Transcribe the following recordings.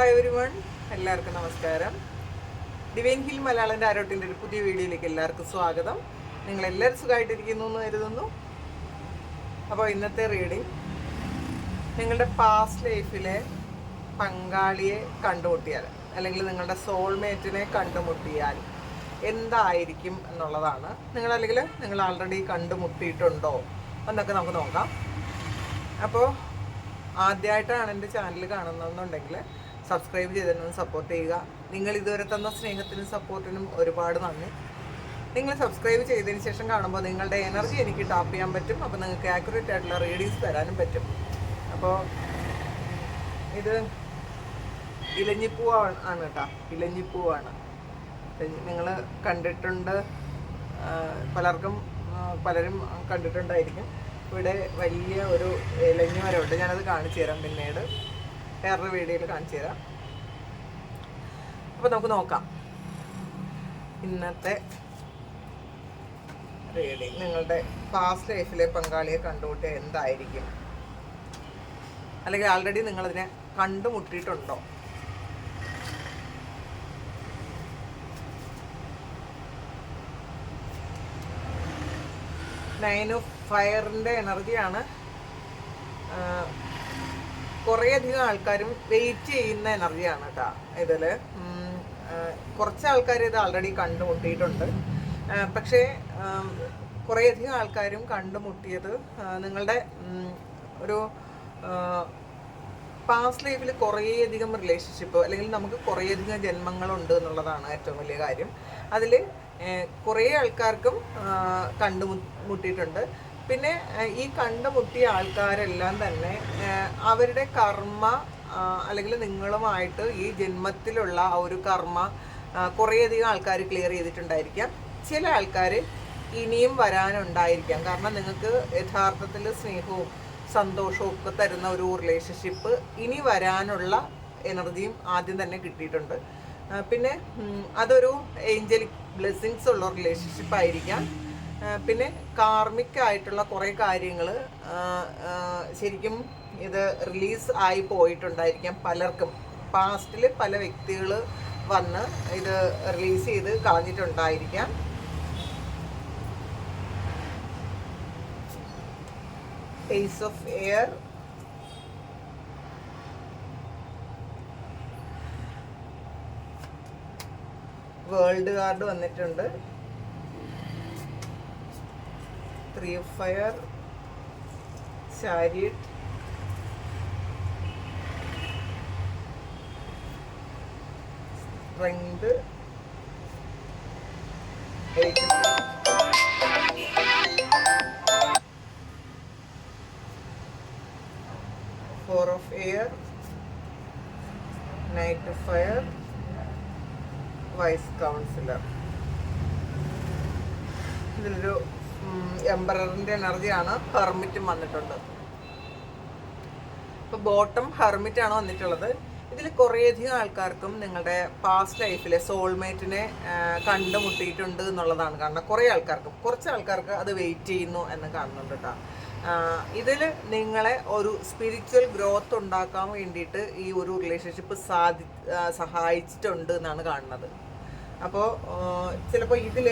Hi ഒരു one എല്ലാവർക്കും നമസ്കാരം. ഡിവൈൻ ഹിൽ മലയാളന്റെ ആരോട്ടിന്റെ ഒരു പുതിയ വീഡിയോയിലേക്ക് എല്ലാവർക്കും സ്വാഗതം. നിങ്ങൾ എല്ലാവരും സുഖമായിട്ടിരിക്കുന്നു എന്ന് കരുതുന്നു. അപ്പോൾ ഇന്നത്തെ റീഡിങ് നിങ്ങളുടെ പാസ്റ്റ് ലൈഫിലെ പങ്കാളിയെ കണ്ടുമുട്ടിയാൽ അല്ലെങ്കിൽ നിങ്ങളുടെ സോൾമേറ്റിനെ കണ്ടുമുട്ടിയാൽ എന്തായിരിക്കും എന്നുള്ളതാണ്. നിങ്ങൾ അല്ലെങ്കിൽ നിങ്ങൾ ആൾറെഡി കണ്ടുമുട്ടിയിട്ടുണ്ടോ എന്നൊക്കെ നമുക്ക് നോക്കാം. അപ്പോൾ ആദ്യമായിട്ടാണ് എന്റെ ചാനൽ കാണുന്നതെന്നുണ്ടെങ്കിൽ സബ്സ്ക്രൈബ് ചെയ്തതിനും സപ്പോർട്ട് ചെയ്യുക. നിങ്ങൾ ഇതുവരെ തന്ന സ്നേഹത്തിനും സപ്പോർട്ടിനും ഒരുപാട് നന്ദി. നിങ്ങൾ സബ്സ്ക്രൈബ് ചെയ്തതിന് ശേഷം കാണുമ്പോൾ നിങ്ങളുടെ എനർജി എനിക്ക് ടാപ്പ് ചെയ്യാൻ പറ്റും. അപ്പോൾ നിങ്ങൾക്ക് ആക്യുറേറ്റ് ആയിട്ടുള്ള റീഡിങ്സ് തരാനും പറ്റും. അപ്പോൾ ഇത് ഇലഞ്ഞിപ്പൂവാണ് ആണ് കേട്ടോ. ഇലഞ്ഞിപ്പൂവാണ് നിങ്ങൾ കണ്ടിട്ടുണ്ട്. പലർക്കും പലരും കണ്ടിട്ടുണ്ടായിരിക്കും. ഇവിടെ വലിയ ഒരു ഇലഞ്ഞി മരമുണ്ട്. ഞാനത് കാണിച്ചു തരാം പിന്നീട്. വേറൊരു വീഡിയോയിൽ കാണിച്ചു തരാം. അപ്പോൾ നമുക്ക് നോക്കാം. ഇന്നത്തെ റീഡിങ് നിങ്ങളുടെ പാസ്റ്റ് ലൈഫിലെ പങ്കാളിയെ കണ്ടുമുട്ടിയ എന്തായിരിക്കും? അല്ലെങ്കിൽ ആൾറെഡി നിങ്ങളതിനെ കണ്ടുമുട്ടിയിട്ടുണ്ടോ? നയൻ ഓഫ് ഫയറിന്റെ എനർജിയാണ് കുറേയധികം ആൾക്കാരും വെയിറ്റ് ചെയ്യുന്ന എനർജിയാണ് കേട്ടോ ഇതിൽ കുറച്ച് ആൾക്കാർ ഇത് ആൾറെഡി കണ്ടുമുട്ടിയിട്ടുണ്ട്. പക്ഷേ കുറേയധികം ആൾക്കാരും കണ്ടുമുട്ടിയത് നിങ്ങളുടെ ഒരു പാസ്റ്റ് ലൈഫിൽ കുറേയധികം റിലേഷൻഷിപ്പ് അല്ലെങ്കിൽ നമുക്ക് കുറേയധികം ജന്മങ്ങളുണ്ട് എന്നുള്ളതാണ് ഏറ്റവും വലിയ കാര്യം. അതിൽ കുറേ ആൾക്കാർക്കും കണ്ടുമുട്ടിയിട്ടുണ്ട് പിന്നെ ഈ കണ്ടുമുട്ടിയ ആൾക്കാരെല്ലാം തന്നെ അവരുടെ കർമ്മ അല്ലെങ്കിൽ നിങ്ങളുമായിട്ട് ഈ ജന്മത്തിലുള്ള ആ ഒരു കർമ്മ കുറേയധികം ആൾക്കാർ ക്ലിയർ ചെയ്തിട്ടുണ്ടായിരിക്കാം. ചില ആൾക്കാർ ഇനിയും വരാനുണ്ടായിരിക്കാം. കാരണം നിങ്ങൾക്ക് യഥാർത്ഥത്തിൽ സ്നേഹവും സന്തോഷവും ഒക്കെ തരുന്ന ഒരു റിലേഷൻഷിപ്പ് ഇനി വരാനുള്ള എനർജിയും ആദ്യം തന്നെ കിട്ടിയിട്ടുണ്ട്. പിന്നെ അതൊരു ഏഞ്ചലിക് ബ്ലെസ്സിങ്സ് ഉള്ള റിലേഷൻഷിപ്പ് ആയിരിക്കാം. പിന്നെ കാർമിക് ആയിട്ടുള്ള കുറേ കാര്യങ്ങൾ ശരിക്കും ഇത് റിലീസ് ആയി പോയിട്ടുണ്ടായിരിക്കാം പലർക്കും. പാസ്റ്റിൽ പല വ്യക്തികൾ വന്ന് ഇത് റിലീസ് ചെയ്ത് കളഞ്ഞിട്ടുണ്ടായിരിക്കാം. Face of air world card വന്നിട്ടുണ്ട്. Three of fire chariot strength four of air knight fire wise counsellor ഇതിലൊരു എംബററിന്റെ എനർജിയാണ് ഹെർമിറ്റും വന്നിട്ടുണ്ട്. ഇപ്പോൾ ബോട്ടം ഹെർമിറ്റ് ആണ് വന്നിട്ടുള്ളത്. ഇതിൽ കുറേയധികം ആൾക്കാർക്കും നിങ്ങളുടെ പാസ്റ്റ് ലൈഫിലെ സോൾമേറ്റിനെ കണ്ടുമുട്ടിയിട്ടുണ്ട് എന്നുള്ളതാണ് കാരണം. കുറേ ആൾക്കാർക്കും. കുറച്ച് ആൾക്കാർക്ക് അത് വെയിറ്റ് ചെയ്യുന്നു എന്ന് കാണുന്നുണ്ട് കേട്ടോ. ഇതിൽ നിങ്ങളെ ഒരു സ്പിരിച്വൽ ഗ്രോത്ത് ഉണ്ടാക്കാൻ വേണ്ടിയിട്ട് ഈ ഒരു റിലേഷൻഷിപ്പ് സാധി സഹായിച്ചിട്ടുണ്ട് എന്നാണ് കാണുന്നത്. അപ്പോൾ ചിലപ്പോൾ ഇതിൽ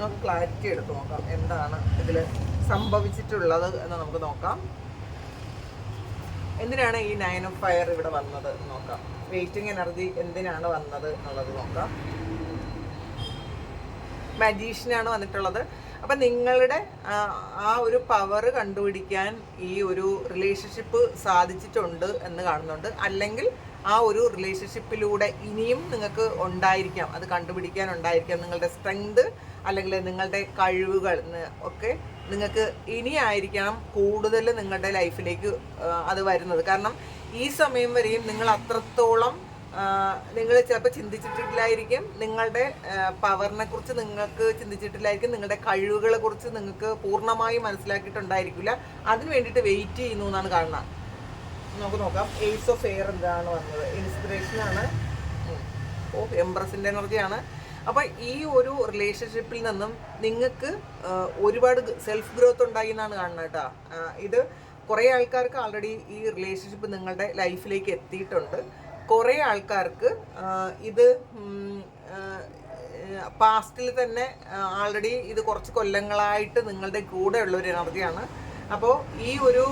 നമുക്ക് ക്ലാരിറ്റി എടുത്ത് നോക്കാം. എന്താണ് ഇതിൽ സംഭവിച്ചിട്ടുള്ളത് എന്ന് നമുക്ക് നോക്കാം. എന്തിനാണ് ഈ നയൻ ഓഫ് ഫയർ ഇവിടെ വന്നത് നോക്കാം. വെയിറ്റിംഗ് എനർജി എന്തിനാണ് വന്നത് എന്നുള്ളത് നോക്കാം. മജീഷ്യനാണ് വന്നിട്ടുള്ളത്. അപ്പം നിങ്ങളുടെ ആ, ഒരു പവർ കണ്ടുപിടിക്കാൻ ഈ ഒരു റിലേഷൻഷിപ്പ് സാധിച്ചിട്ടുണ്ട് എന്ന് കാണുന്നുണ്ട്. അല്ലെങ്കിൽ ആ ഒരു റിലേഷൻഷിപ്പിലൂടെ ഇനിയും നിങ്ങൾക്ക് ഉണ്ടായിരിക്കാം അത് കണ്ടുപിടിക്കാൻ ഉണ്ടായിരിക്കാം. നിങ്ങളുടെ സ്ട്രെങ്ത് അല്ലെങ്കിൽ നിങ്ങളുടെ കഴിവുകൾ ഒക്കെ നിങ്ങൾക്ക് ഇനിയായിരിക്കണം കൂടുതൽ നിങ്ങളുടെ ലൈഫിലേക്ക് അത് വരുന്നത്. കാരണം ഈ സമയം വരെയും നിങ്ങൾ അത്രത്തോളം നിങ്ങൾ ചിലപ്പോൾ ചിന്തിച്ചിട്ടില്ലായിരിക്കും. നിങ്ങളുടെ പവറിനെ കുറിച്ച് നിങ്ങൾക്ക് ചിന്തിച്ചിട്ടില്ലായിരിക്കും. നിങ്ങളുടെ കഴിവുകളെ കുറിച്ച് നിങ്ങൾക്ക് പൂർണമായി മനസ്സിലാക്കിയിട്ടുണ്ടായിരിക്കില്ല. അതിന് വേണ്ടിയിട്ട് വെയിറ്റ് ചെയ്യുന്നു എന്നാണ് കാണുന്നത്. നമുക്ക് നോക്കാം. എയ്സ് ഓഫ് എയർ എന്താണ് വന്നത്? ഇൻസ്പിറേഷൻ ആണ്. ഓ എംബ്രസിന്റെ എനർജിയാണ് അപ്പോൾ ഈ ഒരു റിലേഷൻഷിപ്പിൽ നിന്നും നിങ്ങൾക്ക് ഒരുപാട് സെൽഫ് ഗ്രോത്ത് ഉണ്ടായി എന്നാണ് കാണുന്നത് കേട്ടോ. ഇത് കുറേ ആൾക്കാർക്ക് ആൾറെഡി ഈ റിലേഷൻഷിപ്പ് നിങ്ങളുടെ ലൈഫിലേക്ക് എത്തിയിട്ടുണ്ട്. കുറേ ആൾക്കാർക്ക് ഇത് പാസ്റ്റിൽ തന്നെ ആൾറെഡി ഇത് കുറച്ച് കൊല്ലങ്ങളായിട്ട് നിങ്ങളുടെ കൂടെ ഉള്ള ഒരു എനർജിയാണ്. അപ്പോൾ ഈ ഒരു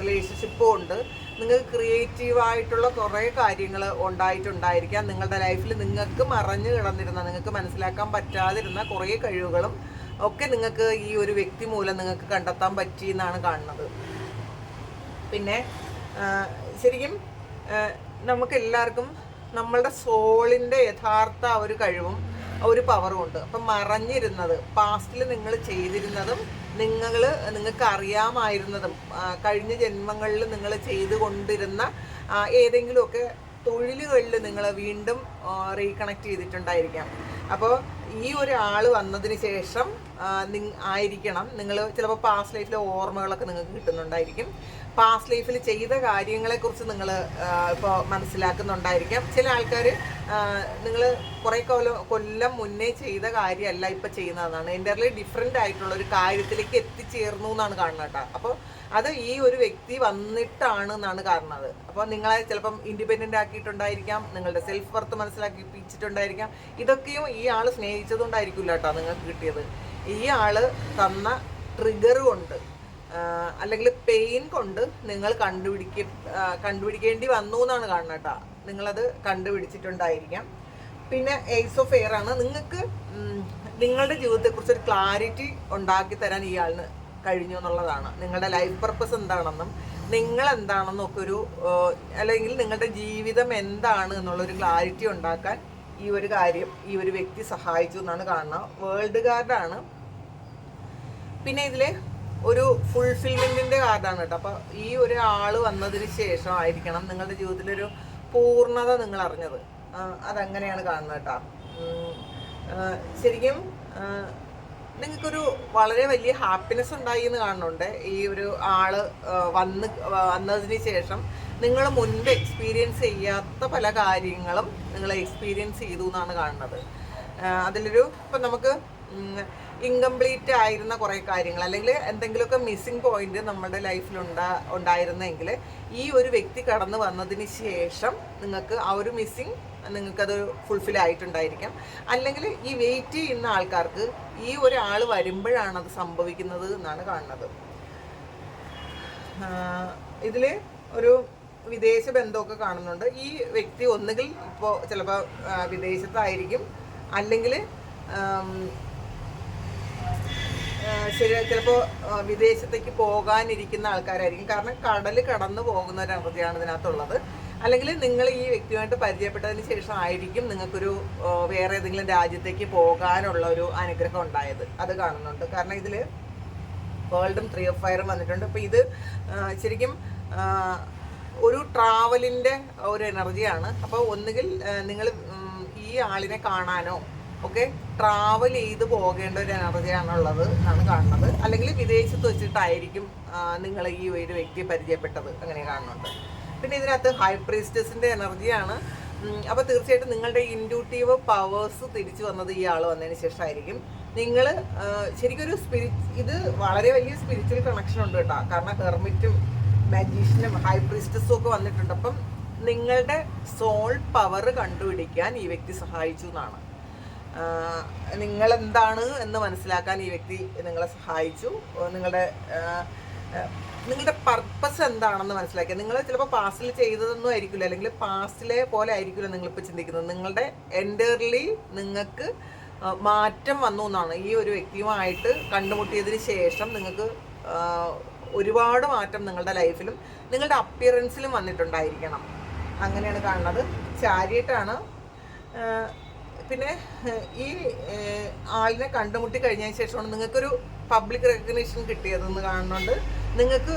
റിലേഷൻഷിപ്പ് കൊണ്ട് നിങ്ങൾക്ക് ക്രിയേറ്റീവായിട്ടുള്ള കുറേ കാര്യങ്ങൾ ഉണ്ടായിട്ടുണ്ടായിരിക്കാം. നിങ്ങളുടെ ലൈഫിൽ നിങ്ങൾക്ക് മറഞ്ഞു കിടന്നിരുന്ന നിങ്ങൾക്ക് മനസ്സിലാക്കാൻ പറ്റാതിരുന്ന കുറേ കഴിവുകളും ഒക്കെ നിങ്ങൾക്ക് ഈ ഒരു വ്യക്തി മൂലം നിങ്ങൾക്ക് കണ്ടെത്താൻ പറ്റി എന്നാണ് കാണുന്നത്. പിന്നെ ശരിക്കും നമുക്ക് എല്ലാവർക്കും നമ്മളുടെ സോളിന്റെ യഥാർത്ഥ ആ ഒരു കഴിവും ഒരു പവറും ഉണ്ട്. അപ്പം മറഞ്ഞിരുന്നത് പാസ്റ്റിൽ നിങ്ങൾ ചെയ്തിരുന്നതും നിങ്ങൾ നിങ്ങൾക്ക് അറിയാമായിരുന്നതും കഴിഞ്ഞ ജന്മങ്ങളിൽ നിങ്ങൾ ചെയ്തുകൊണ്ടിരുന്ന ഏതെങ്കിലുമൊക്കെ തൊഴിലുകളിൽ നിങ്ങൾ വീണ്ടും റീകണക്ട് ചെയ്തിട്ടുണ്ടായിരിക്കാം. അപ്പോൾ ഈ ഒരാൾ വന്നതിന് ശേഷം ആയിരിക്കണം. നിങ്ങൾ ചിലപ്പോൾ പാസ്റ്റ് ലൈഫിലെ ഓർമ്മകളൊക്കെ നിങ്ങൾക്ക് കിട്ടുന്നുണ്ടായിരിക്കും. പാസ്റ്റ് ലൈഫിൽ ചെയ്ത കാര്യങ്ങളെക്കുറിച്ച് നിങ്ങൾ ഇപ്പോൾ മനസ്സിലാക്കുന്നുണ്ടായിരിക്കാം. ചില ആൾക്കാർ നിങ്ങൾ കുറേ കൊല്ലം കൊല്ലം മുന്നേ ചെയ്ത കാര്യമല്ല ഇപ്പം ചെയ്യുന്നതാണ് എന്റെ ഡിഫറെന്റ് ആയിട്ടുള്ള ഒരു കാര്യത്തിലേക്ക് എത്തിച്ചേർന്നു എന്നാണ് കാണുന്നത് കേട്ടോ. അപ്പോൾ അത് ഈ ഒരു വ്യക്തി വന്നിട്ടാണ് എന്നാണ് കാണുന്നത് അപ്പോൾ നിങ്ങളെ ചിലപ്പം ഇൻഡിപെൻഡന്റ് ആക്കിയിട്ടുണ്ടായിരിക്കാം നിങ്ങളുടെ സെൽഫ് വർത്ത് മനസ്സിലാക്കിപ്പിച്ചിട്ടുണ്ടായിരിക്കാം. ഇതൊക്കെയും ഈ ആൾ സ്നേഹിച്ചതുകൊണ്ടായിരിക്കില്ല കേട്ടോ നിങ്ങൾക്ക് കിട്ടിയത്. ഈ ആൾ തന്ന ട്രിഗർ കൊണ്ട് അല്ലെങ്കിൽ പെയിൻ കൊണ്ട് നിങ്ങൾ കണ്ടുപിടിക്ക കണ്ടുപിടിക്കേണ്ടി വന്നു എന്നാണ് കാണുന്നത് കേട്ടോ. നിങ്ങളത് കണ്ടുപിടിച്ചിട്ടുണ്ടായിരിക്കാം. പിന്നെ എയ്സ് ഓഫ് എയർ ആണ്. നിങ്ങൾക്ക് നിങ്ങളുടെ ജീവിതത്തെക്കുറിച്ച് ഒരു ക്ലാരിറ്റി ഉണ്ടാക്കി തരാൻ ഇയാളിന് കഴിഞ്ഞു എന്നുള്ളതാണ്. നിങ്ങളുടെ ലൈഫ് പർപ്പസ് എന്താണെന്നും നിങ്ങൾ എന്താണെന്നൊക്കെ ഒരു അല്ലെങ്കിൽ നിങ്ങളുടെ ജീവിതം എന്താണ് എന്നുള്ളൊരു ക്ലാരിറ്റി ഉണ്ടാക്കാൻ ഈ ഒരു കാര്യം ഈ ഒരു വ്യക്തി സഹായിച്ചു എന്നാണ് കാണുന്നത്. വേൾഡ് കാർഡാണ് പിന്നെ ഇതിൽ ഒരു ഫുൾഫിൽമെന്റിന്റെ കാർഡാണ് കേട്ടോ. അപ്പോൾ ഈ ഒരു ആൾ വന്നതിന് ശേഷം ആയിരിക്കണം നിങ്ങളുടെ ജീവിതത്തിലൊരു പൂർണത നിങ്ങൾ അറിഞ്ഞത്. അതങ്ങനെയാണ് കാണുന്നത് കേട്ടോ. ശരിക്കും നിങ്ങൾക്കൊരു വളരെ വലിയ ഹാപ്പിനെസ് ഉണ്ടായി എന്ന് കാണുന്നുണ്ട്. ഈ ഒരു ആൾ വന്ന് വന്നതിന് ശേഷം നിങ്ങൾ മുൻപ് എക്സ്പീരിയൻസ് ചെയ്യാത്ത പല കാര്യങ്ങളും നിങ്ങൾ എക്സ്പീരിയൻസ് ചെയ്തു എന്നാണ് കാണുന്നത്. അതിലൊരു ഇപ്പം നമുക്ക് ഇൻകംപ്ലീറ്റ് ആയിരുന്ന കുറേ കാര്യങ്ങൾ. അല്ലെങ്കിൽ എന്തെങ്കിലുമൊക്കെ മിസ്സിംഗ് പോയിന്റ് നമ്മുടെ ലൈഫിൽ ഉണ്ടാ ഉണ്ടായിരുന്നെങ്കിൽ ഈ ഒരു വ്യക്തി കടന്നു വന്നതിന് ശേഷം നിങ്ങൾക്ക് ആ ഒരു മിസ്സിങ് നിങ്ങൾക്കത് ഫുൾഫിൽ ആയിട്ടുണ്ടായിരിക്കാം. അല്ലെങ്കിൽ ഈ വെയിറ്റ് ചെയ്യുന്ന ആൾക്കാർക്ക് ഈ ഒരാൾ വരുമ്പോഴാണ് അത് സംഭവിക്കുന്നത് എന്നാണ് കാണുന്നത്. ഇതിൽ ഒരു വിദേശ ബന്ധമൊക്കെ കാണുന്നുണ്ട്. ഈ വ്യക്തി ഒന്നുകിൽ ഇപ്പോൾ ചിലപ്പോൾ വിദേശത്തായിരിക്കും. അല്ലെങ്കിൽ ശരി ചിലപ്പോൾ വിദേശത്തേക്ക് പോകാനിരിക്കുന്ന ആൾക്കാരായിരിക്കും. കാരണം കടൽ കടന്നു പോകുന്ന ഒരു അവധിയാണ് ഇതിനകത്തുള്ളത്. അല്ലെങ്കിൽ നിങ്ങൾ ഈ വ്യക്തിയുമായിട്ട് പരിചയപ്പെട്ടതിന് ശേഷം ആയിരിക്കും നിങ്ങൾക്കൊരു വേറെ ഏതെങ്കിലും രാജ്യത്തേക്ക് പോകാനുള്ള ഒരു അനുഗ്രഹം ഉണ്ടായത്. അത് കാണുന്നുണ്ട്. കാരണം ഇതിൽ വേൾഡും ത്രീ ഓഫ് ഫയറും വന്നിട്ടുണ്ട്. അപ്പോൾ ഇത് ശരിക്കും ഒരു ട്രാവലിന്റെ ഒരു എനർജിയാണ് അപ്പോൾ ഒന്നുകിൽ നിങ്ങൾ ഈ ആളിനെ കാണാനോ ഒക്കെ ട്രാവൽ ചെയ്ത് പോകേണ്ട ഒരു എനർജിയാണുള്ളത് എന്നാണ് കാണുന്നത്. അല്ലെങ്കിൽ വിദേശത്ത് വെച്ചിട്ടായിരിക്കും നിങ്ങൾ ഈ ഒരു വ്യക്തി പരിചയപ്പെട്ടത്. അങ്ങനെ കാണുന്നുണ്ട്. പിന്നെ ഇതിനകത്ത് ഹൈ പ്രീസ്റ്റസിന്റെ എനർജിയാണ് അപ്പോൾ തീർച്ചയായിട്ടും നിങ്ങളുടെ ഇൻഡ്യൂട്ടീവ് പവേഴ്സ് തിരിച്ചു വന്നത് ഈ ആൾ വന്നതിന് ശേഷമായിരിക്കും. നിങ്ങൾ ശരിക്കും ഒരു സ്പിരിറ്റ് ഇത് വളരെ വലിയ സ്പിരിച്വൽ കണക്ഷൻ ഉണ്ട് കേട്ടോ. കാരണം ഹെർമിറ്റും മാജീഷ്യനും ഹൈ പ്രീസ്റ്റസും ഒക്കെ വന്നിട്ടുണ്ട്. അപ്പം നിങ്ങളുടെ സോൾ പവർ കണ്ടുപിടിക്കാൻ ഈ വ്യക്തി സഹായിച്ചു എന്നാണ്. നിങ്ങൾ എന്താണ് എന്ന് മനസ്സിലാക്കാൻ ഈ വ്യക്തി നിങ്ങളെ സഹായിച്ചു? നിങ്ങളുടെ നിങ്ങളുടെ പർപ്പസ് എന്താണെന്ന് മനസ്സിലാക്കി നിങ്ങൾ ചിലപ്പോൾ പാസ്റ്റിൽ ചെയ്തതൊന്നും ആയിരിക്കില്ല. അല്ലെങ്കിൽ പാസ്റ്റിലെ പോലെ ആയിരിക്കില്ല നിങ്ങളിപ്പോൾ ചിന്തിക്കുന്നത്. നിങ്ങളുടെ എന്റയർലി നിങ്ങൾക്ക് മാറ്റം വന്നു എന്നാണ് ഈ ഒരു വ്യക്തിയുമായിട്ട് കണ്ടുമുട്ടിയതിന് ശേഷം നിങ്ങൾക്ക് ഒരുപാട് മാറ്റം നിങ്ങളുടെ ലൈഫിലും നിങ്ങളുടെ അപ്പിയറൻസിലും വന്നിട്ടുണ്ടായിരിക്കണം. അങ്ങനെയാണ് കാണുന്നത്. ചാരിയട്ടാണ് പിന്നെ ഈ ആളിനെ കണ്ടുമുട്ടി കഴിഞ്ഞതിന് ശേഷമാണ് നിങ്ങൾക്കൊരു പബ്ലിക് റെക്കഗ്നീഷൻ കിട്ടിയതെന്ന് കാണുന്നുണ്ട്. നിങ്ങൾക്ക്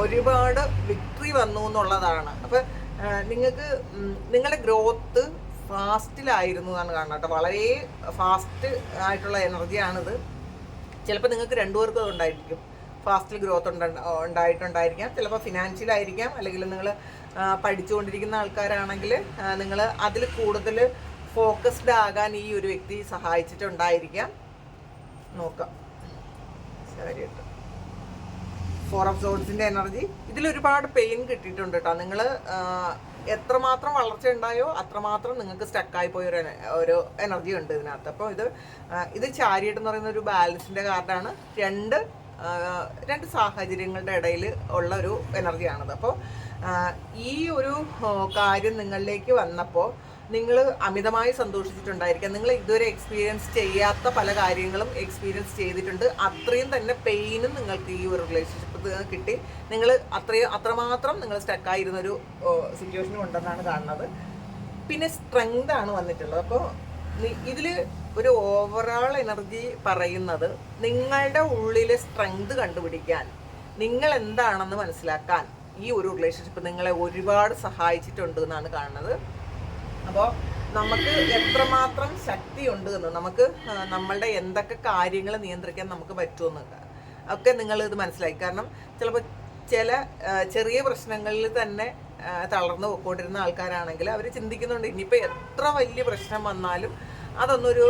ഒരുപാട് വിക്ടറി വന്നു എന്നുള്ളതാണ്. അപ്പം നിങ്ങൾക്ക് നിങ്ങളുടെ ഗ്രോത്ത് ഫാസ്റ്റിലായിരുന്നു എന്നാണ് കാണുന്നത് കേട്ടോ. വളരെ ഫാസ്റ്റ് ആയിട്ടുള്ള എനർജിയാണിത്. ചിലപ്പോൾ നിങ്ങൾക്ക് രണ്ടുപേർക്കും ഉണ്ടായിരിക്കും. ഫാസ്റ്റിൽ ഗ്രോത്ത് ഉണ്ടായിട്ടുണ്ടായിരിക്കാം. ചിലപ്പോൾ ഫിനാൻഷ്യലായിരിക്കാം അല്ലെങ്കിൽ നിങ്ങൾ പഠിച്ചുകൊണ്ടിരിക്കുന്ന ആൾക്കാരാണെങ്കിൽ നിങ്ങൾ അതിൽ കൂടുതൽ ഫോക്കസ്ഡ് ആകാൻ ഈ ഒരു വ്യക്തി സഹായിച്ചിട്ടുണ്ടായിരിക്കാം. നോക്കാം. ശരിയായിട്ട് ഫോർ ഓഫ് സോൺസിന്റെ എനർജി ഇതിൽ ഒരുപാട് പെയിൻ കിട്ടിയിട്ടുണ്ട് കേട്ടോ നിങ്ങൾ എത്രമാത്രം വളർച്ച ഉണ്ടായോ അത്രമാത്രം നിങ്ങൾക്ക് സ്റ്റക്കായി പോയ ഒരു ഒരു എനർജി ഉണ്ട് ഇതിനകത്ത്. അപ്പോൾ ഇത് ഇത് ചാരിയിട്ട് എന്ന് പറയുന്ന ഒരു ബാലൻസിന്റെ കാർഡാണ് രണ്ട് രണ്ട് സാഹചര്യങ്ങളുടെ ഇടയിൽ ഉള്ള ഒരു എനർജിയാണത് അപ്പോൾ ഈ ഒരു കാര്യം നിങ്ങളിലേക്ക് വന്നപ്പോൾ നിങ്ങൾ അമിതമായി സന്തോഷിച്ചിട്ടുണ്ടായിരിക്കാം. നിങ്ങൾ ഇതുവരെ എക്സ്പീരിയൻസ് ചെയ്യാത്ത പല കാര്യങ്ങളും എക്സ്പീരിയൻസ് ചെയ്തിട്ടുണ്ട്. അത്രയും തന്നെ പെയിനും നിങ്ങൾക്ക് ഈ ഒരു റിലേഷൻഷിപ്പ് കിട്ടി. നിങ്ങൾ അത്രയും അത്രമാത്രം നിങ്ങൾ സ്റ്റക്കായിരുന്ന ഒരു സിറ്റുവേഷനും ഉണ്ടെന്നാണ് കാണുന്നത്. പിന്നെ സ്ട്രെങ്ത് ആണ് വന്നിട്ടുള്ളത്. അപ്പോൾ ഇതിൽ ഒരു ഓവറോൾ എനർജി പറയുന്നത് നിങ്ങളുടെ ഉള്ളിലെ സ്ട്രെങ്ത് കണ്ടുപിടിക്കാൻ നിങ്ങൾ എന്താണെന്ന് മനസ്സിലാക്കാൻ ഈ ഒരു റിലേഷൻഷിപ്പ് നിങ്ങളെ ഒരുപാട് സഹായിച്ചിട്ടുണ്ട് എന്നാണ് കാണുന്നത്. അപ്പോൾ നമുക്ക് എത്രമാത്രം ശക്തിയുണ്ട് എന്ന് നമുക്ക് നമ്മളുടെ എന്തൊക്കെ കാര്യങ്ങൾ നിയന്ത്രിക്കാൻ നമുക്ക് പറ്റുമെന്ന് ഒക്കെ നിങ്ങൾ ഇത് മനസ്സിലാക്കി കാരണം ചിലപ്പോൾ ചില ചെറിയ പ്രശ്നങ്ങളിൽ തന്നെ തളർന്നു പോയിക്കൊണ്ടിരുന്ന ആൾക്കാരാണെങ്കിൽ അവർ ചിന്തിക്കുന്നുണ്ട് ഇനിയിപ്പോൾ എത്ര വലിയ പ്രശ്നം വന്നാലും അതൊന്നൊരു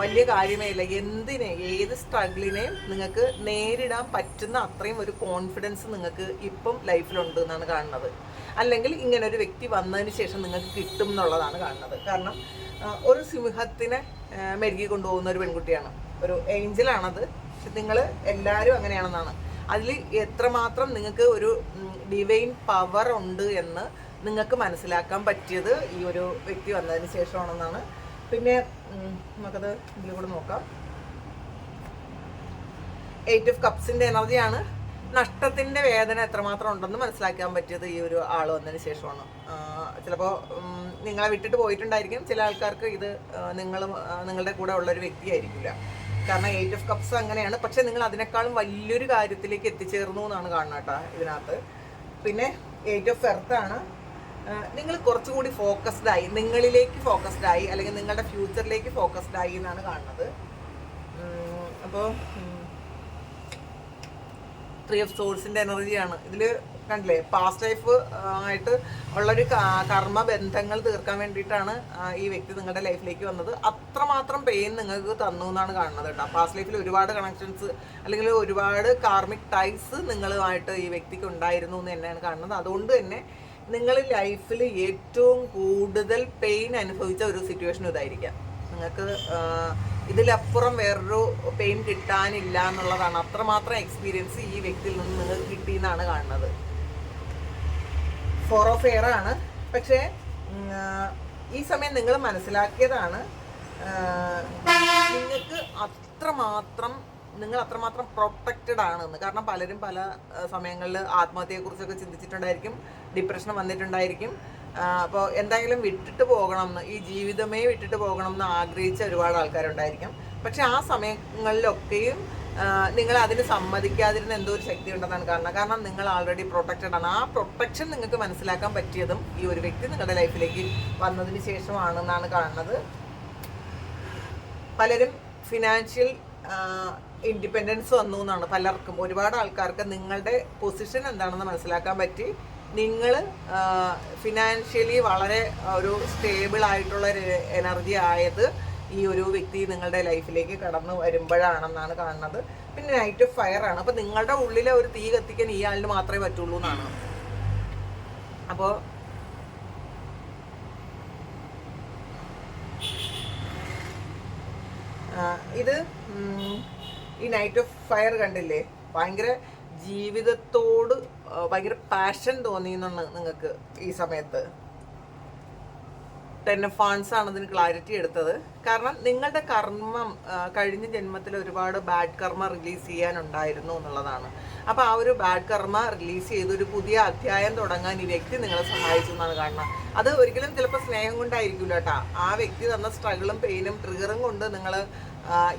വലിയ കാര്യമേ ഇല്ല. എന്തിനെ ഏത് സ്ട്രഗിളിനെയും നിങ്ങൾക്ക് നേരിടാൻ പറ്റുന്ന അത്രയും ഒരു കോൺഫിഡൻസ് നിങ്ങൾക്ക് ഇപ്പം ലൈഫിലുണ്ട് എന്നാണ് കാണുന്നത്. അല്ലെങ്കിൽ ഇങ്ങനെ ഒരു വ്യക്തി വന്നതിന് ശേഷം നിങ്ങൾക്ക് കിട്ടും എന്നുള്ളതാണ് കാണുന്നത്. കാരണം ഒരു സിംഹത്തിനെ മെരുകി കൊണ്ടുപോകുന്ന ഒരു പെൺകുട്ടിയാണ്. ഒരു ഏഞ്ചലാണത് പക്ഷെ നിങ്ങൾ എല്ലാവരും അങ്ങനെയാണെന്നാണ്. അതിൽ എത്രമാത്രം നിങ്ങൾക്ക് ഒരു ഡിവൈൻ പവർ ഉണ്ട് എന്ന് നിങ്ങൾക്ക് മനസ്സിലാക്കാൻ പറ്റിയത് ഈ ഒരു വ്യക്തി വന്നതിന് ശേഷമാണെന്നാണ് പിന്നെ നമുക്കത് ഇതിൽ കൂടെ നോക്കാം. എയ്റ്റ് ഓഫ് കപ്സിന്റെ എനർജിയാണ്. നഷ്ടത്തിന്റെ വേദന എത്രമാത്രം ഉണ്ടെന്ന് മനസ്സിലാക്കാൻ പറ്റിയത് ഈ ഒരു ആൾ വന്നതിന് ശേഷമാണ്. ചിലപ്പോൾ നിങ്ങളെ വിട്ടിട്ട് പോയിട്ടുണ്ടായിരിക്കും. ചില ആൾക്കാർക്ക് ഇത് നിങ്ങൾ നിങ്ങളുടെ കൂടെ ഉള്ള ഒരു വ്യക്തിയായിരിക്കില്ല. കാരണം എയ്റ്റ് ഓഫ് കപ്സ് അങ്ങനെയാണ്. പക്ഷെ നിങ്ങൾ അതിനേക്കാളും വലിയൊരു കാര്യത്തിലേക്ക് എത്തിച്ചേർന്നു എന്നാണ് കാണുന്നത് കേട്ടോ ഇതിനകത്ത്. പിന്നെ എയ്റ്റ് ഓഫ് എർത്ത് ആണ്. നിങ്ങൾ കുറച്ചുകൂടി ഫോക്കസ്ഡ് ആയി നിങ്ങളിലേക്ക് ഫോക്കസ്ഡ് ആയി അല്ലെങ്കിൽ നിങ്ങളുടെ ഫ്യൂച്ചറിലേക്ക് ഫോക്കസ്ഡ് ആയി എന്നാണ് കാണുന്നത്. അപ്പോൾ ത്രീ ഓഫ് സോഴ്സിന്റെ എനർജിയാണ് ഇതിൽ കണ്ടില്ലേ പാസ്റ്റ് ലൈഫ് ആയിട്ട് ഉള്ളൊരു കർമ്മ ബന്ധങ്ങൾ തീർക്കാൻ വേണ്ടിയിട്ടാണ് ഈ വ്യക്തി നിങ്ങളുടെ ലൈഫിലേക്ക് വന്നത്. അത്രമാത്രം പെയിൻ നിങ്ങൾക്ക് തന്നു എന്നാണ് കാണുന്നത് കേട്ടോ. പാസ്റ്റ് ലൈഫിൽ ഒരുപാട് കണക്ഷൻസ് അല്ലെങ്കിൽ ഒരുപാട് കാർമിക് ടൈസ് നിങ്ങളുമായിട്ട് ഈ വ്യക്തിക്ക് ഉണ്ടായിരുന്നു എന്ന് തന്നെയാണ് കാണുന്നത്. അതുകൊണ്ട് തന്നെ നിങ്ങൾ ലൈഫിൽ ഏറ്റവും കൂടുതൽ പെയിൻ അനുഭവിച്ച ഒരു സിറ്റുവേഷൻ ഇതായിരിക്കാം. നിങ്ങൾക്ക് ഇതിലപ്പുറം വേറൊരു പെയിൻ കിട്ടാനില്ല എന്നുള്ളതാണ്. അത്രമാത്രം എക്സ്പീരിയൻസ് ഈ വ്യക്തിയിൽ നിന്ന് നിങ്ങൾക്ക് കിട്ടി എന്നാണ് കാണുന്നത്. ഫോർ ഓഫ് എയർ ആണ്. പക്ഷേ ഈ സമയം നിങ്ങൾ മനസ്സിലാക്കിയതാണ്. നിങ്ങൾക്ക് അത്രമാത്രം നിങ്ങൾ അത്രമാത്രം പ്രൊട്ടക്റ്റഡ് ആണെന്ന്. കാരണം പലരും പല സമയങ്ങളിൽ ആത്മഹത്യയെക്കുറിച്ചൊക്കെ ചിന്തിച്ചിട്ടുണ്ടായിരിക്കും. ഡിപ്രഷൻ വന്നിട്ടുണ്ടായിരിക്കും. അപ്പോൾ എന്തായാലും വിട്ടിട്ട് പോകണം എന്ന് ഈ ജീവിതമേ വിട്ടിട്ട് പോകണം എന്ന് ആഗ്രഹിച്ച ഒരുപാട് ആൾക്കാരുണ്ടായിരിക്കും. പക്ഷെ ആ സമയങ്ങളിലൊക്കെയും നിങ്ങൾ അതിന് സമ്മതിക്കാതിരുന്ന എന്തോ ഒരു ശക്തി ഉണ്ടെന്നാണ് കാരണം. കാരണം നിങ്ങൾ ആൾറെഡി പ്രൊട്ടക്റ്റഡ് ആണ്. ആ പ്രൊട്ടക്ഷൻ നിങ്ങൾക്ക് മനസ്സിലാക്കാൻ പറ്റിയതും ഈ ഒരു വ്യക്തി നിങ്ങളുടെ ലൈഫിലേക്ക് വന്നതിന് ശേഷമാണെന്നാണ് കാണുന്നത്. പലരും ഫിനാൻഷ്യൽ ഇൻഡിപെൻഡൻസ് വന്നു എന്നാണ് പലർക്കും. ഒരുപാട് ആൾക്കാർക്ക് നിങ്ങളുടെ പൊസിഷൻ എന്താണെന്ന് മനസ്സിലാക്കാൻ പറ്റി. നിങ്ങൾ ഫിനാൻഷ്യലി വളരെ ഒരു സ്റ്റേബിൾ ആയിട്ടുള്ള ഒരു എനർജി ആയത് ഈ ഒരു വ്യക്തി നിങ്ങളുടെ ലൈഫിലേക്ക് കടന്നു വരുമ്പോഴാണെന്നാണ് കാണുന്നത്. പിന്നെ നൈറ്റ് ഓഫ് ഫയർ ആണ്. അപ്പോൾ നിങ്ങളുടെ ഉള്ളിലെ ഒരു തീ കത്തിക്കാൻ ഈ ആളിന് മാത്രമേ പറ്റുള്ളൂ എന്നാണ്. അപ്പോൾ ഇത് ഈ നൈറ്റ് ഓഫ് ഫയർ കണ്ടില്ലേ? ഭയങ്കര ജീവിതത്തോട് ഭയങ്കര പാഷൻ തോന്നിയെന്നാണ് നിങ്ങൾക്ക് ഈ സമയത്ത്. ടെൻ ഫാൻസ് ആണ് ഇതിന് ക്ലാരിറ്റി എടുത്തത്. കാരണം നിങ്ങളുടെ കർമ്മം കഴിഞ്ഞ ജന്മത്തിൽ ഒരുപാട് ബാഡ് കർമ്മ റിലീസ് ചെയ്യാനുണ്ടായിരുന്നു എന്നുള്ളതാണ്. അപ്പോൾ ആ ഒരു ബാഡ് കർമ്മ റിലീസ് ചെയ്ത് ഒരു പുതിയ അധ്യായം തുടങ്ങാൻ ഈ വ്യക്തി നിങ്ങളെ സഹായിച്ചു എന്നാണ് കാണുന്നത്. അത് ഒരിക്കലും ചിലപ്പോൾ സ്നേഹം കൊണ്ടായിരിക്കില്ല കേട്ടോ. ആ വ്യക്തി തന്ന സ്ട്രഗിളും പെയിനും ട്രിഗറും കൊണ്ട് നിങ്ങൾ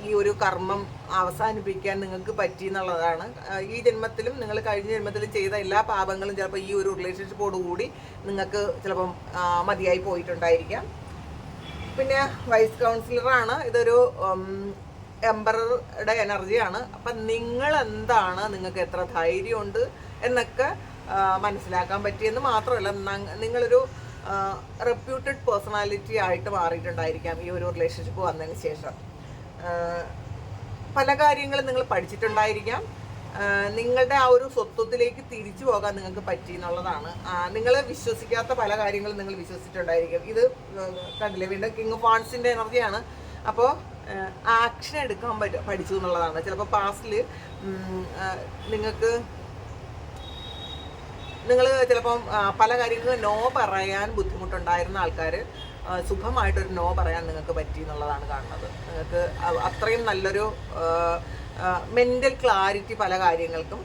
ഈ ഒരു കർമ്മം അവസാനിപ്പിക്കാൻ നിങ്ങൾക്ക് പറ്റി എന്നുള്ളതാണ് ഈ ജന്മത്തിലും നിങ്ങൾ കഴിഞ്ഞ ജന്മത്തിലും ചെയ്ത എല്ലാ പാപങ്ങളും ചിലപ്പോൾ ഈ ഒരു റിലേഷൻഷിപ്പോട് കൂടി നിങ്ങൾക്ക് ചിലപ്പം മതിയായി പോയിട്ടുണ്ടായിരിക്കാം. പിന്നെ വൈസ് കൗൺസിലറാണ്. ഇതൊരു എംബറുടെ എനർജിയാണ്. അപ്പം നിങ്ങൾ എന്താണ് നിങ്ങൾക്ക് എത്ര ധൈര്യമുണ്ട് എന്നൊക്കെ മനസ്സിലാക്കാൻ പറ്റിയെന്ന് മാത്രമല്ല നങ്- നിങ്ങളൊരു റെപ്യൂട്ടഡ് പേഴ്സണാലിറ്റി ആയിട്ട് മാറിയിട്ടുണ്ടായിരിക്കാം ഈ ഒരു റിലേഷൻഷിപ്പ് വന്നതിന് ശേഷം. പല കാര്യങ്ങളും നിങ്ങൾ പഠിച്ചിട്ടുണ്ടായിരിക്കാം. നിങ്ങളുടെ ആ ഒരു സ്വത്വത്തിലേക്ക് തിരിച്ചു പോകാൻ നിങ്ങൾക്ക് പറ്റി എന്നുള്ളതാണ് നിങ്ങൾ വിശ്വസിക്കാത്ത പല കാര്യങ്ങളും നിങ്ങൾ വിശ്വസിച്ചിട്ടുണ്ടായിരിക്കും. ഇത് കണ്ടില്ലേ? വീണ്ടും കിങ് ഓഫ് എനർജിയാണ്. അപ്പോൾ ആക്ഷൻ എടുക്കാൻ പറ്റും പഠിച്ചു എന്നുള്ളതാണ്. ചിലപ്പോൾ പാസ്റ്റിൽ നിങ്ങൾക്ക് നിങ്ങൾ ചിലപ്പം പല കാര്യങ്ങളും നോ പറയാൻ ബുദ്ധിമുട്ടുണ്ടായിരുന്ന ആൾക്കാർ സുഖമായിട്ടൊരു നോ പറയാൻ നിങ്ങൾക്ക് പറ്റി എന്നുള്ളതാണ് കാണുന്നത്. നിങ്ങൾക്ക് അത്രയും നല്ലൊരു മെന്റൽ ക്ലാരിറ്റി പല കാര്യങ്ങൾക്കും.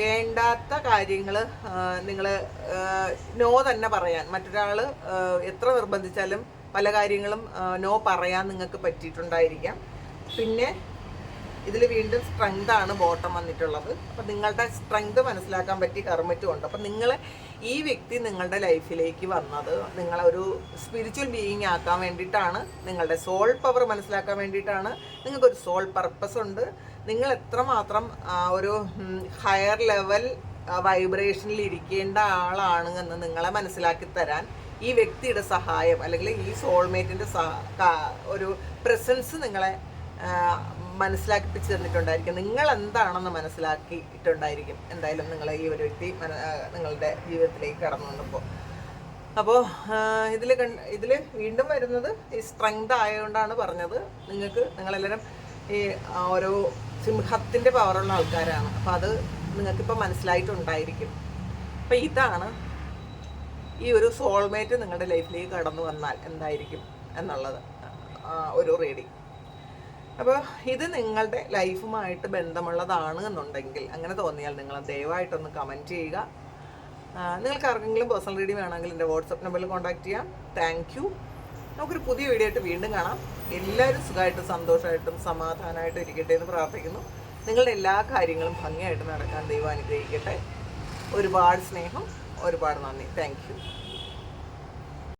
വേണ്ടാത്ത കാര്യങ്ങൾ നിങ്ങൾ നോ തന്നെ പറയാൻ. മറ്റൊരാൾ എത്ര നിർബന്ധിച്ചാലും പല കാര്യങ്ങളും നോ പറയാൻ നിങ്ങൾക്ക് പറ്റിയിട്ടുണ്ടായിരിക്കാം. പിന്നെ ഇതിൽ വീണ്ടും സ്ട്രെങ്ത് ആണ് ബോട്ടം വന്നിട്ടുള്ളത്. അപ്പം നിങ്ങളുടെ സ്ട്രെങ്ത് മനസ്സിലാക്കാൻ പറ്റി കർമ്മറ്റും ഉണ്ട്. അപ്പം നിങ്ങൾ ഈ വ്യക്തി നിങ്ങളുടെ ലൈഫിലേക്ക് വന്നത് നിങ്ങളെ ഒരു സ്പിരിച്വൽ ബീയിങ് ആക്കാൻ വേണ്ടിയിട്ടാണ്. നിങ്ങളുടെ സോൾ പവർ മനസ്സിലാക്കാൻ വേണ്ടിയിട്ടാണ്. നിങ്ങൾക്കൊരു സോൾ പർപ്പസ് ഉണ്ട്. നിങ്ങൾ എത്രമാത്രം ഒരു ഹയർ ലെവൽ വൈബ്രേഷനിൽ ഇരിക്കേണ്ട ആളാണ് എന്ന് നിങ്ങളെ മനസ്സിലാക്കി തരാൻ ഈ വ്യക്തിയുടെ സഹായം അല്ലെങ്കിൽ ഈ സോൾമേറ്റിന്റെ ഒരു പ്രസൻസ് നിങ്ങളെ മനസ്സിലാക്കിപ്പിച്ച് തന്നിട്ടുണ്ടായിരിക്കും. നിങ്ങൾ എന്താണെന്ന് മനസ്സിലാക്കിയിട്ടുണ്ടായിരിക്കും. എന്തായാലും നിങ്ങൾ ഈ ഒരു വ്യക്തി നിങ്ങളുടെ ജീവിതത്തിലേക്ക് കടന്നു വന്നപ്പോൾ അപ്പോൾ ഇതിൽ ഇതിൽ വീണ്ടും വരുന്നത് ഈ സ്ട്രെങ്ത് ആയതുകൊണ്ടാണ് പറഞ്ഞത്. നിങ്ങൾക്ക് നിങ്ങളെല്ലാവരും ഈ ഓരോ സിംഹത്തിന്റെ പവറുള്ള ആൾക്കാരാണ്. അപ്പോൾ അത് നിങ്ങൾക്കിപ്പോൾ മനസ്സിലായിട്ടുണ്ടായിരിക്കും. അപ്പോൾ ഇതാണ് ഈ ഒരു സോൾമേറ്റ് നിങ്ങളുടെ ലൈഫിലേക്ക് കടന്നു വന്നാൽ എന്തായിരിക്കും എന്നുള്ളത്. ഒരു റീഡിങ് അപ്പോൾ ഇത് നിങ്ങളുടെ ലൈഫുമായിട്ട് ബന്ധമുള്ളതാണ് എന്നുണ്ടെങ്കിൽ അങ്ങനെ തോന്നിയാൽ നിങ്ങൾ ദയവായിട്ടൊന്ന് കമന്റ് ചെയ്യുക. നിങ്ങൾക്ക് ആർക്കെങ്കിലും പേഴ്സണൽ റീഡി വേണമെങ്കിൽ എന്റെ വാട്സപ്പ് നമ്പറിൽ കോൺടാക്ട് ചെയ്യാം. താങ്ക് യു നമുക്കൊരു പുതിയ വീഡിയോ ആയിട്ട് വീണ്ടും കാണാം. എല്ലാവരും സുഖമായിട്ടും സന്തോഷമായിട്ടും സമാധാനമായിട്ടും ഇരിക്കട്ടെ എന്ന് പ്രാർത്ഥിക്കുന്നു. നിങ്ങളുടെ എല്ലാ കാര്യങ്ങളും ഭംഗിയായിട്ട് നടക്കാൻ ദൈവം അനുഗ്രഹിക്കട്ടെ. ഒരുപാട് സ്നേഹം ഒരുപാട് നന്ദി. താങ്ക്